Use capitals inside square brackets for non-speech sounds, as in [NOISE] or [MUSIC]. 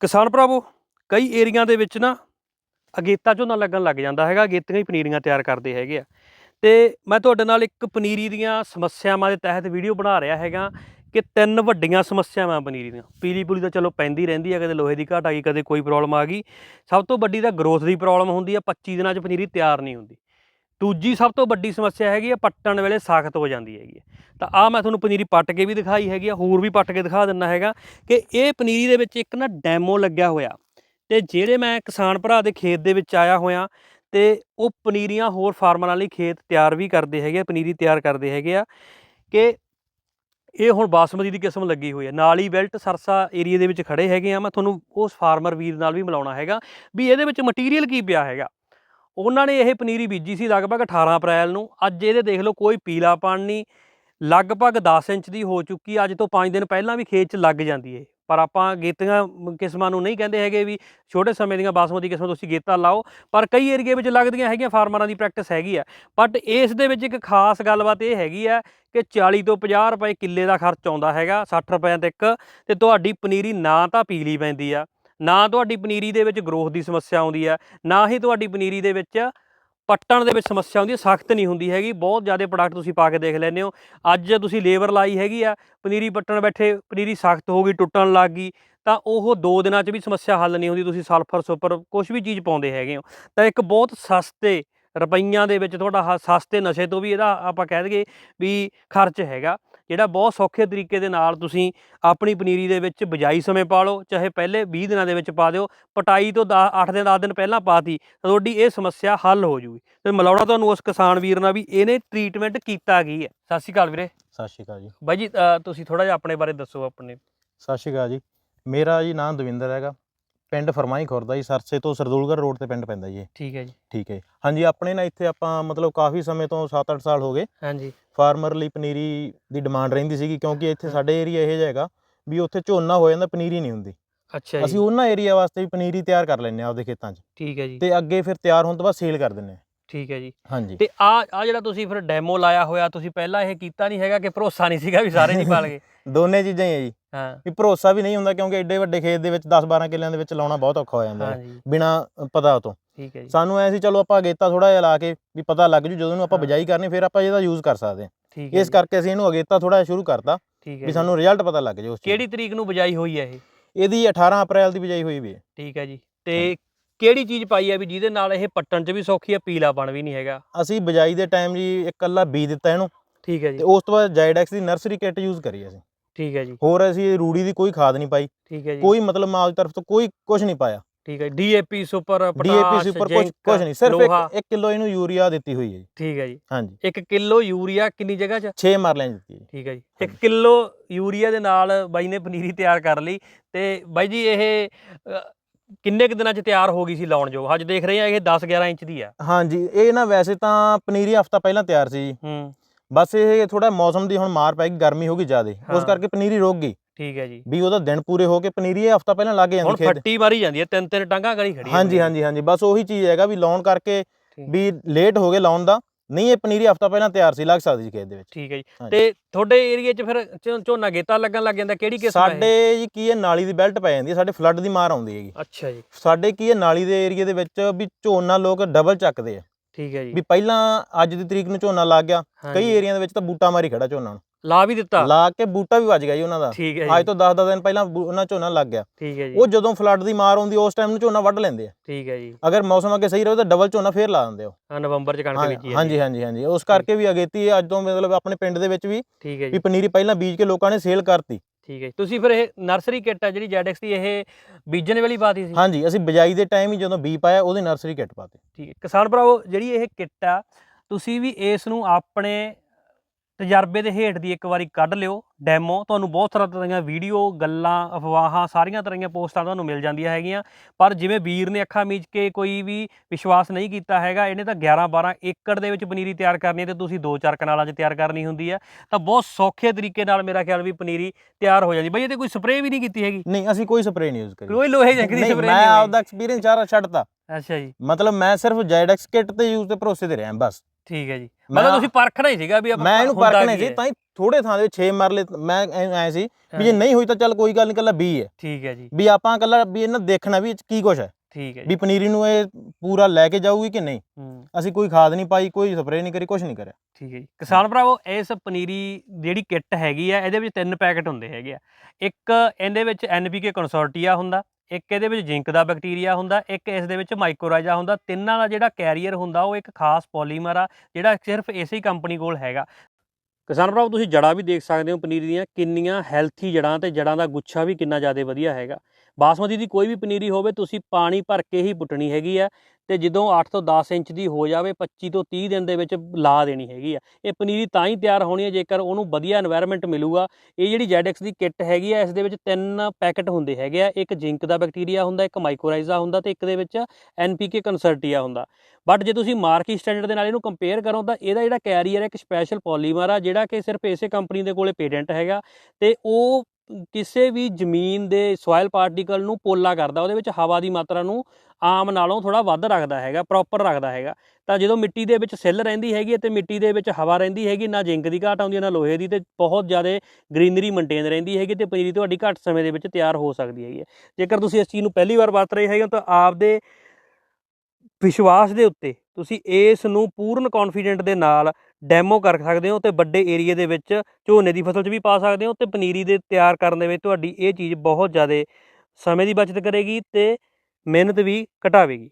ਕਿਸਾਨ ਭਰਾਵੋ, ਕਈ ਏਰੀਆ ਦੇ ਵਿੱਚ ਨਾ ਅਗੇਤਾ ਝੋਨਾ ਲੱਗਣ ਲੱਗ ਜਾਂਦਾ ਹੈਗਾ, ਅਗੇਤੀਆਂ ਹੀ ਪਨੀਰੀਆਂ ਤਿਆਰ ਕਰਦੇ ਹੈਗੇ ਆ। ਤੇ ਮੈਂ ਤੁਹਾਡੇ ਨਾਲ ਇੱਕ ਪਨੀਰੀ ਦੀਆਂ ਸਮੱਸਿਆਵਾਂ ਦੇ ਤਹਿਤ ਵੀਡੀਓ ਬਣਾ ਰਿਹਾ ਹੈਗਾ ਕਿ ਤਿੰਨ ਵੱਡੀਆਂ ਸਮੱਸਿਆਵਾਂ ਪਨੀਰੀ ਦੀਆਂ। ਪੀਲੀ ਪੂਲੀ ਤਾਂ ਚਲੋ ਪੈਂਦੀ ਰਹਿੰਦੀ ਹੈ ਕਦੇ ਲੋਹੇ ਦੀ ਘਾਟ ਆ ਗਈ, ਕਦੇ ਕੋਈ ਪ੍ਰੋਬਲਮ ਆ ਗਈ। ਸਭ ਤੋਂ ਵੱਡੀ ਤਾਂ ਗਰੋਥ ਦੀ ਪ੍ਰੋਬਲਮ ਹੁੰਦੀ ਆ 25 ਦਿਨਾਂ 'ਚ ਪਨੀਰੀ ਤਿਆਰ ਨਹੀਂ ਹੁੰਦੀ। ਦੂਜੀ ਸਭ ਤੋਂ ਵੱਡੀ ਸਮੱਸਿਆ ਹੈਗੀ ਆ, ਪੱਟਣ ਵੇਲੇ ਸਖਤ ਹੋ ਜਾਂਦੀ ਹੈਗੀ ਹੈ ਤਾਂ ਆ ਮੈਂ ਤੁਹਾਨੂੰ ਪਨੀਰੀ ਪੱਟ ਕੇ ਵੀ ਦਿਖਾਈ ਹੈਗੀ ਆ, ਹੋਰ ਵੀ ਪੱਟ ਕੇ ਦਿਖਾ ਦਿੰਦਾ ਹੈਗਾ ਕਿ ਇਹ ਪਨੀਰੀ ਦੇ ਵਿੱਚ ਇੱਕ ਨਾ ਡੈਮੋ ਲੱਗਿਆ ਹੋਇਆ। ਤੇ ਜਿਹੜੇ ਮੈਂ ਕਿਸਾਨ ਭਰਾ ਦੇ ਖੇਤ ਦੇ ਵਿੱਚ ਆਇਆ ਹੋਇਆ, ਤੇ ਉਹ ਪਨੀਰੀਆਂ ਹੋਰ ਫਾਰਮਰਾਂ ਲਈ ਖੇਤ ਤਿਆਰ ਵੀ ਕਰਦੇ ਹੈਗੇ ਆ, ਪਨੀਰੀ ਤਿਆਰ ਕਰਦੇ ਹੈਗੇ ਆ ਕਿ ਇਹ ਹੁਣ ਬਾਸਮਤੀ ਦੀ ਕਿਸਮ ਲੱਗੀ ਹੋਈ ਹੈ ਨਾਲ ਹੀ ਬੈਲਟ ਸਰਸਾ ਏਰੀਆ ਦੇ ਵਿੱਚ ਖੜੇ ਹੈਗੇ ਆ। ਮੈਂ ਤੁਹਾਨੂੰ ਉਸ ਫਾਰਮਰ ਵੀਰ ਨਾਲ ਵੀ ਮਿਲਾਉਣਾ ਹੈਗਾ ਵੀ ਇਹਦੇ ਵਿੱਚ ਮਟੀਰੀਅਲ ਕੀ ਪਿਆ ਹੈਗਾ। ਉਹਨਾਂ ਨੇ ਇਹ ਪਨੀਰੀ ਬੀਜੀ ਸੀ ਲਗਭਗ 18 ਅਪ੍ਰੈਲ ਨੂੰ। ਅੱਜ ਇਹਦੇ ਦੇਖ ਲਓ ਕੋਈ ਪੀਲਾਪਣ ਨਹੀਂ। ਲਗਭਗ 10 ਇੰਚ ਦੀ ਹੋ ਚੁੱਕੀ ਅੱਜ ਤੋਂ 5 ਦਿਨ ਪਹਿਲਾਂ ਵੀ ਖੇਤ 'ਚ ਲੱਗ ਜਾਂਦੀ ਹੈ ਪਰ ਆਪਾਂ ਗੇਤੀਆਂ ਕਿਸਮਾਂ ਨੂੰ ਨਹੀਂ ਕਹਿੰਦੇ ਹੈਗੇ ਵੀ ਛੋਟੇ ਸਮੇਂ ਦੀਆਂ ਬਾਸਮਤੀ ਕਿਸਮਾਂ ਤੁਸੀਂ ਗੇਤਾ ਲਾਓ। ਪਰ ਕਈ ਏਰੀਏ ਵਿੱਚ ਲੱਗਦੀਆਂ ਹੈਗੀਆਂ, ਫਾਰਮਰਾਂ ਦੀ ਪ੍ਰੈਕਟਿਸ ਹੈਗੀ ਆ। ਬਟ ਇਸ ਦੇ ਵਿੱਚ ਇੱਕ ਖਾਸ ਗੱਲਬਾਤ ਇਹ ਹੈਗੀ ਆ ਕਿ 40 ਤੋਂ 50 ਰੁਪਏ ਕਿੱਲੇ ਦਾ ਖਰਚ ਆਉਂਦਾ ਹੈਗਾ 60 ਰੁਪਏ ਤੱਕ। ਤੇ ਤੁਹਾਡੀ ਪਨੀਰੀ ਨਾ ਤਾਂ ਪੀਲੀ ਪੈਂਦੀ ਆ। ਨਾ ਤੁਹਾਡੀ ਪਨੀਰੀ ਦੇ ਵਿੱਚ ਗਰੋਥ ਦੀ ਸਮੱਸਿਆ ਆਉਂਦੀ ਹੈ, ਨਾ ਹੀ ਤੁਹਾਡੀ ਪਨੀਰੀ ਦੇ ਵਿੱਚ ਪੱਟਣ ਦੇ ਵਿੱਚ ਸਮੱਸਿਆ ਆਉਂਦੀ ਹੈ, ਸਖਤ ਨਹੀਂ ਹੁੰਦੀ ਹੈਗੀ, ਬਹੁਤ ਜ਼ਿਆਦਾ ਪ੍ਰੋਡਕਟ ਤੁਸੀਂ ਪਾ ਕੇ ਦੇਖ ਲੈਂਦੇ ਹੋ। ਅੱਜ ਤੁਸੀਂ ਲੇਬਰ ਲਾਈ ਹੈਗੀ ਆ, ਪਨੀਰੀ ਪੱਟਣ ਬੈਠੇ, ਪਨੀਰੀ ਸਖਤ ਹੋ ਗਈ, ਟੁੱਟਣ ਲੱਗ ਗਈ, ਤਾਂ ਉਹ ਦੋ ਦਿਨਾਂ 'ਚ ਵੀ ਸਮੱਸਿਆ ਹੱਲ ਨਹੀਂ ਹੁੰਦੀ, ਤੁਸੀਂ ਸਲਫਰ ਸੁਪਰ ਕੁਝ ਵੀ ਚੀਜ਼ ਪਾਉਂਦੇ ਹੈਗੇ ਹੋ। ਤਾਂ ਇੱਕ ਬਹੁਤ ਸਸਤੇ ਰੁਪਈਆਂ ਦੇ ਵਿੱਚ ਤੁਹਾਡਾ ਹ- ਸਸਤੇ ਨਸ਼ੇ ਤੋਂ ਵੀ ਇਹਦਾ ਆਪਾਂ ਕਹਿ ਦਈਏ ਵੀ ਖਰਚ ਹੈਗਾ। ਜਿਹੜਾ ਬਹੁਤ ਸੌਖੇ ਤਰੀਕੇ ਦੇ ਨਾਲ ਤੁਸੀਂ ਆਪਣੀ ਪਨੀਰੀ ਦੇ ਵਿੱਚ ਬਿਜਾਈ ਸਮੇਂ ਪਾ ਲਓ ਚਾਹੇ ਪਹਿਲੇ 20 ਦਿਨਾਂ ਦੇ ਵਿੱਚ ਪਾ ਦਿਓ ਪਟਾਈ ਤੋਂ 8 ਦਿਨ 10 ਦਿਨ ਪਹਿਲਾਂ ਪਾਤੀ ਤਾਂ ਤੁਹਾਡੀ ਇਹ ਸਮੱਸਿਆ ਹੱਲ ਹੋ ਜੂਗੀ। ਤੇ ਮਿਲਾਉਣਾ ਤੁਹਾਨੂੰ ਉਸ ਕਿਸਾਨ ਵੀਰ ਨਾਲ ਵੀ ਇਹਨੇ ਟ੍ਰੀਟਮੈਂਟ ਕੀਤਾ ਕੀ ਹੈ? ਸਤਿ ਸ਼੍ਰੀ ਅਕਾਲ ਵੀਰੇ। ਸਤਿ ਸ਼੍ਰੀ ਅਕਾਲ ਜੀ। ਬਾਈ ਜੀ ਤੁਸੀਂ ਥੋੜਾ ਜਿਹਾ ਆਪਣੇ ਬਾਰੇ ਦੱਸੋ ਆਪਣੇ। ਸਤਿ ਸ਼੍ਰੀ ਅਕਾਲ ਜੀ। ਮੇਰਾ ਜੀ ਨਾਮ ਦਵਿੰਦਰ ਹੈਗਾ। ਪਿੰਡ ਫਰਮਾਈ ਖੁਰਦਾ ਜੀ ਸਰਸੇ ਤੋਂ ਸਰਦੂਲਗੜ੍ਹ ਰੋਡ ਤੇ ਪਿੰਡ ਪੈਂਦਾ ਜੀ ਇਹ। ਠੀਕ ਹੈ ਜੀ। ਠੀਕ ਹੈ ਜੀ। ਹਾਂਜੀ ਆਪਣੇ ਨਾ ਇੱਥੇ ਆਪਾਂ ਮਤਲਬ ਕਾਫੀ ਸਮੇਂ ਤੋਂ 7-8 ਸਾਲ ਹੋ ਗਏ। ਹਾਂਜੀ। ਫਾਰਮਰ ਲਈ ਪਨੀਰੀ ਦੀ ਡਿਮਾਂਡ ਰਹਿੰਦੀ ਸੀਗੀ ਕਿਉਂਕਿ ਇੱਥੇ ਸਾਡੇ ਏਰੀਆ ਇਹ ਜਿਹਾ ਹੈਗਾ ਵੀ ਉੱਥੇ ਝੋਨਾ ਹੋ ਜਾਂਦਾ ਪਨੀਰੀ ਨਹੀਂ ਹੁੰਦੀ। ਅੱਛਾ ਅਸੀਂ ਜੀ ਉਹਨਾਂ ਏਰੀਆ ਵਾਸਤੇ ਵੀ ਪਨੀਰੀ ਤਿਆਰ ਕਰ ਲੈਂਦੇ ਆ ਆਪਦੇ ਖੇਤਾਂ 'ਚ। ਠੀਕ ਹੈ ਜੀ। ਤੇ ਅੱਗੇ ਫਿਰ ਤਿਆਰ ਹੋਣ ਤੋਂ ਬਾਅਦ ਸੇਲ ਕਰ ਦਿੰਦੇ ਆ ਠੀਕ ਹੈ ਜੀ। ਹਾਂਜੀ। ਤੇ ਆ ਆ ਜਿਹੜਾ ਤੁਸੀਂ ਫਿਰ ਡੈਮੋ ਲਾਇਆ ਹੋਇਆ ਤੁਸੀਂ ਪਹਿਲਾਂ ਇਹ ਕੀਤਾ ਨਹੀਂ ਹੈਗਾ ਕਿ ਭਰੋਸਾ ਨਹੀਂ ਸੀਗਾ ਵੀ ਸਾਰੇ ਨਹੀਂ ਪਾਲ ਗਏ [LAUGHS] ਦੋਨੇ ਚੀਜ਼ਾਂ ਹੀ ਹੈ ਜੀ। ਹਾਂ। ਵੀ ਭਰੋਸਾ ਵੀ ਨਹੀਂ ਹੁੰਦਾ ਕਿਉਂਕਿ ਐਡੇ ਵੱਡੇ ਖੇਤ ਦੇ ਵਿੱਚ 10-12 ਕਿੱਲਿਆਂ ਦੇ ਵਿੱਚ ਲਾਉਣਾ ਬਹੁਤ ਔਖਾ ਹੋ ਜਾਂਦਾ ਹੈ ਬਿਨਾ ਪਤਾ ਤੋਂ। ਠੀਕ ਹੈ ਜੀ। ਸਾਨੂੰ ਐ ਸੀ ਚਲੋ ਆਪਾਂ ਅਗੇਤਾ ਥੋੜਾ ਜਿਹਾ ਲਾ ਕੇ ਵੀ ਪਤਾ ਲੱਗ ਜੂ ਜਦੋਂ ਨੂੰ ਆਪਾਂ। ਬਿਜਾਈ ਕਰਨੀ ਫਿਰ ਆਪਾਂ ਇਹਦਾ ਯੂਜ਼ ਕਰ ਸਕਦੇ ਹਾਂ। ਇਸ ਕਰਕੇ ਅਸੀਂ ਇਹਨੂੰ ਅਗੇਤਾ ਥੋੜਾ ਜਿਹਾ ਸ਼ੁਰੂ ਕਰਤਾ ਵੀ। ਸਾਨੂੰ ਰਿਜ਼ਲਟ ਪਤਾ ਲੱਗ ਜਾਏ ਉਸ ਕਿਹੜੀ ਤਰੀਕ ਨੂੰ ਬਜਾਈ ਹੋਈ ਹੈ ਇਹ। ਇਹਦੀ 18 ਅਪ੍ਰੈਲ ਦੀ ਬਿਜਾਈ ਹੋਈ ਵੀ ਹੈ। ਠੀਕ ਹੈ ਜੀ। ਤੇ ਕਿਹੜੀ ਚੀਜ਼ ਪਾਈ ਹੈ ਵੀ ਜਿਹਦੇ ਨਾਲ ਇਹ ਪੱਟਣ 'ਚ ਵੀ ਸੌਖੀ ਹੈ ਪੀਲਾਪਣ ਵੀ ਨਹੀਂ ਹੈਗਾ? ਅਸੀਂ ਬਿਜਾਈ ਦੇ ਟਾਈਮ ਜੀ ਇਕੱਲਾ ਬੀ ਦਿੱਤਾ ਇਹਨੂੰ ਠੀਕ ਹੈ ਤੇ ਜੀ ਉਸ ਤੋਂ ਬਾਅਦ ਜਾਈਡੈਕਸ ਦੀ ਨਰਸਰੀ ਕਿੱਟ ਯੂਜ਼ ਕਰੀ ਅਸੀਂ। ਠੀਕ ਹੈ ਜੀ। ਹੋਰ ਅਸੀਂ ਰੂੜੀ ਦੀ ਕੋਈ ਖਾਦ ਨਹੀਂ ਪਾਈ। ਠੀਕ ਹੈ ਜੀ। ਕੋਈ ਮਤਲਬ ਮਾਲ ਦੀ ਤਰਫ ਤੋਂ ਕੋਈ ਕੁਝ ਨਹੀਂ ਪਾਇਆ। ਠੀਕ ਹੈ ਡੀਏਪੀ ਸੁਪਰ ਡੀਏਪੀ ਸੁਪਰ ਕੁਝ ਕੁਝ ਨਹੀਂ। ਸਿਰਫ ਲੋਹਾ। 1 ਕਿਲੋ ਇਹਨੂੰ ਯੂਰੀਆ ਦਿੱਤੀ ਹੋਈ ਹੈ ਜੀ। ਠੀਕ ਹੈ ਜੀ। ਹਾਂਜੀ। 1 ਕਿਲੋ ਯੂਰੀਆ ਕਿੰਨੀ ਜਗ੍ਹਾ 'ਚ? 6 ਮਰਲਿਆਂ ਦਿੱਤੀ ਜੀ। ਠੀਕ ਹੈ ਜੀ। 1 ਕਿਲੋ ਯੂਰੀਆ ਦੇ ਨਾਲ ਬਾਈ ਨੇ ਪਨੀਰੀ ਤਿਆਰ ਕਰ ਲਈ ਤੇ ਬਾਈ ਜੀ ਇਹ ਕਿੰਨੇ ਕੁ ਦਿਨਾਂ 'ਚ ਤਿਆਰ ਹੋ ਗਈ ਸੀ ਲਾਉਣ ਜੋ ਅੱਜ ਦੇਖ ਰਹੇ ਆ ਇਹ 10 11 ਇੰਚ ਦੀ ਆ। ਹਾਂਜੀ। ਇਹ ਨਾ ਵੈਸੇ ਤਾਂ ਪਨੀਰੀ ਹਫਤਾ ਪਹਿਲਾਂ ਤਿਆਰ ਸੀ ਜੀ। ਹੂੰ। ਬਸ ਇਹ ਥੋੜਾ ਮੌਸਮ ਦੀ ਹੁਣ ਮਾਰ ਪੈ ਗਈ ਗਰਮੀ ਹੋ ਗਈ ਜ਼ਿਆਦੇ। ਹਾਂ। ਉਸ ਕਰਕੇ ਪਨੀਰੀ ਰੁਕ ਗਈ। ਠੀਕ ਹੈ ਜੀ। ਵੀ ਉਹਦਾ ਦਿਨ ਪੂਰੇ ਹੋ ਕੇ ਪਨੀਰੀ ਇਹ ਹਫਤਾ ਪਹਿਲਾਂ ਲੱਗ ਹੁਣ ਜਾਂਦੀ ਖੇਤ। ਫੱਟੀ ਮਾਰੀ ਜਾਂਦੀ ਹੈ ਤਿੰਨ ਤਿੰਨ ਟਾਂਗਾ ਗਲੀ ਖੜੀ ਹੈ ਹਾਂਜੀ। ਹਾਂਜੀ ਹਾਂਜੀ। ਬਸ ਉਹੀ ਚੀਜ਼ ਹੈਗਾ ਵੀ ਲਾਉਣ ਕਰਕੇ ਠੀਕ। ਵੀ ਲੇਟ ਹੋ ਗਏ ਲਾਉਣ ਦਾ। ਨਹੀਂ ਇਹ ਪਨੀਰੀ ਹਫਤਾ ਪਹਿਲਾਂ ਤਿਆਰ ਸੀ ਲੱਗ ਸਕਦੀ ਸੀ ਖੇਤ ਦੇ ਵਿੱਚ। ਠੀਕ ਹੈ ਜੀ। ਹਾਂਜੀ। ਤੇ ਤੁਹਾਡੇ ਏਰੀਆ 'ਚ ਫਿਰ ਝੋ- ਝੋਨਾ ਗੇਤਾ ਲੱਗਣ ਲੱਗ ਜਾਂਦਾ ਕਿਹੜੀ ਕਿਸਮ ਹੈ ਇਹ? ਸਾਡੇ ਜੀ ਕੀ ਹੈ ਨਾਲੀ ਦੀ ਬੈਲਟ ਪੈ ਜਾਂਦੀ ਹੈ ਸਾਡੇ ਫਲੱਡ ਦੀ ਮਾਰ ਆਉਂਦੀ ਹੈਗੀ। ਅੱਛਾ ਜੀ। ਸਾਡੇ ਕੀ ਹੈ ਨਾਲੀ ਦੇ ਏਰੀਆ ਦੇ ਵਿੱਚ ਵੀ ਝੋਨਾ ਲੋਕ ਡਬਲ ਚੱਕਦੇ ਆ। ਠੀਕ ਹੈ ਜੀ। ਵੀ ਪਹਿਲਾਂ ਅੱਜ ਦੀ ਤਰੀਕ ਨੂੰ ਝੋਨਾ ਲੱਗ ਗਿਆ ਕਈ। ਏਰੀਆ ਦੇ ਵਿੱਚ ਤਾਂ ਬੂਟਾ ਮਾਰੀ ਖੜਾ ਝੋਨਾ ਨੂੰ। ਲਾ ਵੀ ਦਿੱਤਾ। ਲਾ ਕੇ ਬੂਟਾ ਵੀ ਵੱਜ ਗਿਆ ਜੀ ਉਹਨਾਂ ਦਾ। ਅੱਜ ਤੋਂ 10-10 ਦਿਨ ਪਹਿਲਾਂ ਉਹਨਾਂ ਝੋਨਾ ਲੱਗ ਗਿਆ। ਠੀਕ ਹੈ ਜੀ। ਉਹ ਜਦੋਂ ਫਲੱਡ ਦੀ ਮਾਰ ਆਉਂਦੀ ਉਸ ਟਾਈਮ ਨੂੰ ਝੋਨਾ ਵੱਢ ਲੈਂਦੇ ਆ। ਠੀਕ ਹੈ ਜੀ। ਅਗਰ ਮੌਸਮ ਅੱਗੇ ਸਹੀ ਰਹੇ ਤਾਂ ਡਬਲ ਝੋਨਾ ਫੇਰ ਲਾ ਦਿੰਦੇ ਹੋ ਹਾਂ ਨਵੰਬਰ 'ਚ ਕਣਕ ਬੀਜੀ ਹੈ ਹਾਂਜੀ ਹਾਂਜੀ ਹਾਂਜੀ। ਉਸ ਕਰਕੇ ਵੀ ਅਗੇਤੀ ਅੱਜ ਤੋਂ ਮਤਲਬ ਆਪਣੇ ਪਿੰਡ ਦੇ ਵਿੱਚ ਵੀ ਠੀਕ ਹੈ ਵੀ ਪਨੀਰੀ ਪਹਿਲਾਂ ਬੀਜ ਕੇ ਲੋਕਾਂ ਨੇ ਸੇਲ ਕਰਤੀ। ਠੀਕ ਹੈ ਜੀ। ਤੁਸੀਂ ਫਿਰ ਇਹ ਨਰਸਰੀ ਕਿੱਟ ਹੈ ਜਿਹੜੀ ਜੈਡੈਕਸ ਦੀ ਇਹ ਬੀਜਣ ਵਾਲੀ ਪਾਤੀ ਸੀ? ਹਾਂਜੀ ਅਸੀਂ ਬਿਜਾਈ ਦੇ ਟਾਈਮ ਹੀ ਜਦੋਂ ਬੀ ਪਾਇਆ ਉਹਦੀ ਨਰਸਰੀ ਕਿੱਟ ਪਾਤੀ। ਠੀਕ ਹੈ। ਕਿਸਾਨ ਭਰਾਵੋ ਜਿਹੜੀ ਇਹ ਕਿੱਟ ਆ ਤੁਸੀਂ ਵੀ ਇਸ ਨੂੰ ਆਪਣੇ ਤਜਰਬੇ ਦੇ ਹੇਠ ਦੀ ਇੱਕ ਵਾਰੀ ਕੱਢ ਲਿਓ ਡੈਮੋ। ਤੁਹਾਨੂੰ ਬਹੁਤ ਤਰ੍ਹਾਂ ਤਰ੍ਹਾਂ ਦੀਆਂ ਵੀਡੀਓ ਗੱਲਾਂ ਅਫਵਾਹਾਂ ਸਾਰੀਆਂ ਤਰ੍ਹਾਂ ਦੀਆਂ ਪੋਸਟਾਂ ਤੁਹਾਨੂੰ ਮਿਲ ਜਾਂਦੀਆਂ ਹੈਗੀਆਂ। ਪਰ ਜਿਵੇਂ ਵੀਰ ਨੇ ਅੱਖਾਂ ਮੀਚ ਕੇ ਕੋਈ ਵੀ ਵਿਸ਼ਵਾਸ ਨਹੀਂ ਕੀਤਾ ਹੈਗਾ ਇਹਨੇ ਤਾਂ 11 12 ਏਕੜ ਦੇ ਵਿੱਚ ਪਨੀਰੀ ਤਿਆਰ ਕਰਨੀ ਹੈ ਤੇ ਤੁਸੀਂ ਦੋ ਚਾਰ ਕਨਾਲਾਂ 'ਚ ਤਿਆਰ ਕਰਨੀ ਹੁੰਦੀ ਹੈ। ਤਾਂ ਬਹੁਤ ਸੌਖੇ ਤਰੀਕੇ ਨਾਲ ਮੇਰਾ ਖਿਆਲ ਵੀ ਪਨੀਰੀ ਤਿਆਰ ਹੋ ਜਾਂਦੀ। ਬਈ ਇਹਦੇ ਕੋਈ ਸਪਰੇਅ ਵੀ ਨਹੀਂ ਕੀਤੀ ਹੈਗੀ? ਨਹੀਂ ਅਸੀਂ ਕੋਈ ਸਪਰੇਅ ਨਹੀਂ ਯੂਜ਼ ਕਰੀ। ਕੋਈ ਲੋਹੇ ਜੰਗ ਦੀ ਨਹੀਂ ਸਪਰੇਅ ਮੈਂ ਨਹੀਂ। ਆਪਦਾ ਐਕਸਪੀਰੀਅੰਸ ਸਾਰਾ ਛੱਡਤਾ। ਅੱਛਾ ਜੀ। ਮਤਲਬ ਮੈਂ ਸਿਰਫ ਜਾਈਡੈਕਸ ਕਿੱਟ ਤੇ ਯੂਜ਼ ਤੇ ਭਰੋਸੇ ਤੇ ਰਿਹਾ ਬਸ। ਠੀਕ ਹੈ ਜੀ। ਮਤਲਬ ਤੁਸੀਂ ਪਰਖਣਾ ਹੀ ਸੀਗਾ ਵੀ ਆਪਾਂ ਮੈਂ ਇਹਨੂੰ ਪਰਖਣੇ ਸੀ। ਤਾਂ ਹੀ ਥੋੜੇ ਥਾਂ ਦੇ 6 ਮਰਲੇ ਮੈਂ ਐ ਸੀ ਵੀ ਜੇ ਨਹੀਂ ਹੋਈ ਤਾਂ ਚੱਲ ਕੋਈ ਗੱਲ ਨਹੀਂ ਕੱਲਾ ਬੀ ਹੈ। ਠੀਕ ਹੈ ਜੀ। ਵੀ ਆਪਾਂ ਕੱਲਾ ਵੀ ਇਹਨਾਂ ਦੇਖਣਾ ਵੀ ਕੀ ਕੁਛ ਹੈ। ਠੀਕ ਹੈ ਜੀ। ਵੀ ਪਨੀਰੀ ਨੂੰ ਇਹ ਪੂਰਾ ਲੈ ਕੇ ਜਾਊਗੀ ਕਿ ਨਹੀਂ? ਅਸੀਂ ਕੋਈ ਖਾਦ ਨਹੀਂ ਪਾਈ ਕੋਈ ਸਪਰੇਅ ਨਹੀਂ ਕਰੀ ਕੁਛ ਨਹੀਂ ਕਰਿਆ। ਠੀਕ ਹੈ ਜੀ। ਕਿਸਾਨ ਭਰਾਵੋ ਇਸ ਪਨੀਰੀ ਜਿਹੜੀ ਕਿੱਟ ਹੈਗੀ ਆ ਇਹਦੇ ਵਿੱਚ ਤਿੰਨ ਪੈਕੇਟ ਹੁੰਦੇ ਹੈਗੇ ਆ। ਇੱਕ ਇਹਦੇ ਵਿੱਚ ਐਨਪੀਕੇ ਕੰਸੋਰਟੀਆ ਹੁੰਦਾ ਇੱਕ ਇਹਦੇ ਵਿੱਚ ਜ਼ਿੰਕ ਦਾ ਬੈਕਟੀਰੀਆ ਹੁੰਦਾ, ਇੱਕ ਇਸ ਦੇ ਵਿੱਚ ਮਾਈਕੋਰਾਈਜ਼ਾ ਹੁੰਦਾ, ਤਿੰਨਾਂ ਦਾ ਜਿਹੜਾ ਕੈਰੀਅਰ ਹੁੰਦਾ ਉਹ ਇੱਕ ਖਾਸ ਪੋਲੀਮਰ ਆ, ਜਿਹੜਾ ਸਿਰਫ ਇਸੇ ਹੀ ਕੰਪਨੀ ਕੋਲ ਹੈਗਾ। ਕਿਸਾਨ ਭਰਾਓ ਤੁਸੀਂ ਜੜਾਂ ਵੀ ਦੇਖ ਸਕਦੇ ਹੋ, ਪਨੀਰ ਦੀਆਂ ਕਿੰਨੀਆਂ ਹੈਲਥੀ ਜੜਾਂ ਤੇ ਜੜਾਂ ਦਾ ਗੁੱਛਾ ਵੀ ਕਿੰਨਾ ਜ਼ਿਆਦਾ ਵਧੀਆ ਹੈਗਾ। ਬਾਸਮਤੀ ਦੀ ਕੋਈ ਵੀ ਪਨੀਰੀ ਹੋਵੇ, ਤੁਸੀਂ ਪਾਣੀ ਭਰ ਕੇ ਹੀ ਪੁੱਟਣੀ ਹੈਗੀ ਆ ਤੇ ਜਦੋਂ 8 ਤੋਂ 10 ਇੰਚ ਦੀ ਹੋ ਜਾਵੇ 25 ਤੋਂ 30 ਦਿਨ ਦੇ ਵਿੱਚ ਲਾ ਦੇਣੀ ਹੈਗੀ ਆ। ਇਹ ਪਨੀਰੀ ਤਾਂ ਹੀ ਤਿਆਰ ਹੋਣੀ ਹੈ ਜੇਕਰ ਉਹਨੂੰ ਵਧੀਆ এনवायरमेंट ਮਿਲੂਗਾ। ਇਹ ਜਿਹੜੀ ZX ਦੀ ਕਿੱਟ ਹੈਗੀ ਆ, ਇਸ ਦੇ ਵਿੱਚ ਤਿੰਨ ਪੈਕੇਟ ਹੁੰਦੇ ਹੈਗੇ ਆ। ਇੱਕ ਜ਼ਿੰਕ ਦਾ ਬੈਕਟੀਰੀਆ ਹੁੰਦਾ, ਇੱਕ ਮਾਈਕੋਰਾਈਜ਼ਾ ਹੁੰਦਾ ਤੇ ਇੱਕ ਦੇ ਵਿੱਚ NPK ਕੰਸਰਟੀਆ ਹੁੰਦਾ। ਬਟ ਜੇ ਤੁਸੀਂ ਮਾਰਕੀ ਸਟੈਂਡਰਡ ਦੇ ਨਾਲ ਇਹਨੂੰ ਕੰਪੇਅਰ ਕਰੋ, ਤਾਂ ਇਹਦਾ ਜਿਹੜਾ ਕੈਰੀਅਰ ਇੱਕ ਸਪੈਸ਼ਲ ਪੋਲੀਮਰ ਆ, ਜਿਹੜਾ ਕਿ ਸਿਰਫ ਇਸੇ ਕੰਪਨੀ ਦੇ ਕੋਲੇ ਪੇਟੈਂਟ ਹੈਗਾ ਤੇ ਉਹ ਕਿਸੇ ਵੀ ਜ਼ਮੀਨ ਦੇ ਸੋਇਲ ਪਾਰਟੀਕਲ ਨੂੰ ਪੋਲਾ ਕਰਦਾ, ਉਹਦੇ ਵਿੱਚ ਹਵਾ ਦੀ ਮਾਤਰਾ ਨੂੰ ਆਮ ਨਾਲੋਂ ਥੋੜਾ ਵੱਧ ਰੱਖਦਾ ਹੈਗਾ ਪ੍ਰੋਪਰ ਰੱਖਦਾ ਹੈਗਾ। ਤਾਂ ਜਦੋਂ ਮਿੱਟੀ ਦੇ ਵਿੱਚ ਸਿੱਲ ਰਹਿੰਦੀ ਹੈਗੀ ਹੈ ਤੇ ਮਿੱਟੀ ਦੇ ਵਿੱਚ ਹਵਾ ਰਹਿੰਦੀ ਹੈਗੀ, ਨਾ ਜ਼ਿੰਕ ਦੀ ਘਾਟ ਆਉਂਦੀ ਹੈ ਨਾ ਲੋਹੇ ਦੀ, ਤੇ ਬਹੁਤ ਜ਼ਿਆਦਾ ਗ੍ਰੀਨਰੀ ਮੇਨਟੇਨ ਰਹਿੰਦੀ ਹੈਗੀ ਤੇ ਪਨੀਰੀ ਤੁਹਾਡੀ ਘੱਟ ਸਮੇਂ ਦੇ ਵਿੱਚ ਤਿਆਰ ਹੋ ਸਕਦੀ ਹੈਗੀ ਹੈ। ਜੇਕਰ ਤੁਸੀਂ ਇਸ ਚੀਜ਼ ਨੂੰ ਪਹਿਲੀ ਵਾਰ ਵਰਤ ਰਹੇ ਹੈਗੇ ਹੋ ਤਾਂ ਆਪਦੇ ਵਿਸ਼ਵਾਸ ਦੇ ਉੱਤੇ ਤੁਸੀਂ ਇਸ ਨੂੰ ਪੂਰਨ ਕੌਨਫੀਡੈਂਟ ਦੇ ਨਾਲ ਡੈਮੋ ਕਰ ਸਕਦੇ ਹੋ ਤੇ ਵੱਡੇ ਏਰੀਆ ਦੇ ਵਿੱਚ ਝੋਨੇ ਦੀ ਫਸਲ 'ਚ ਵੀ ਪਾ ਸਕਦੇ ਹੋ ਤੇ ਪਨੀਰੀ ਦੇ ਤਿਆਰ ਕਰਨ ਦੇ ਵਿੱਚ ਤੁਹਾਡੀ ਇਹ ਚੀਜ਼ ਬਹੁਤ ਜ਼ਿਆਦਾ ਸਮੇਂ ਦੀ ਬਚਤ ਕਰੇਗੀ ਤੇ ਮਿਹਨਤ ਵੀ ਘਟਾਵੇਗੀ।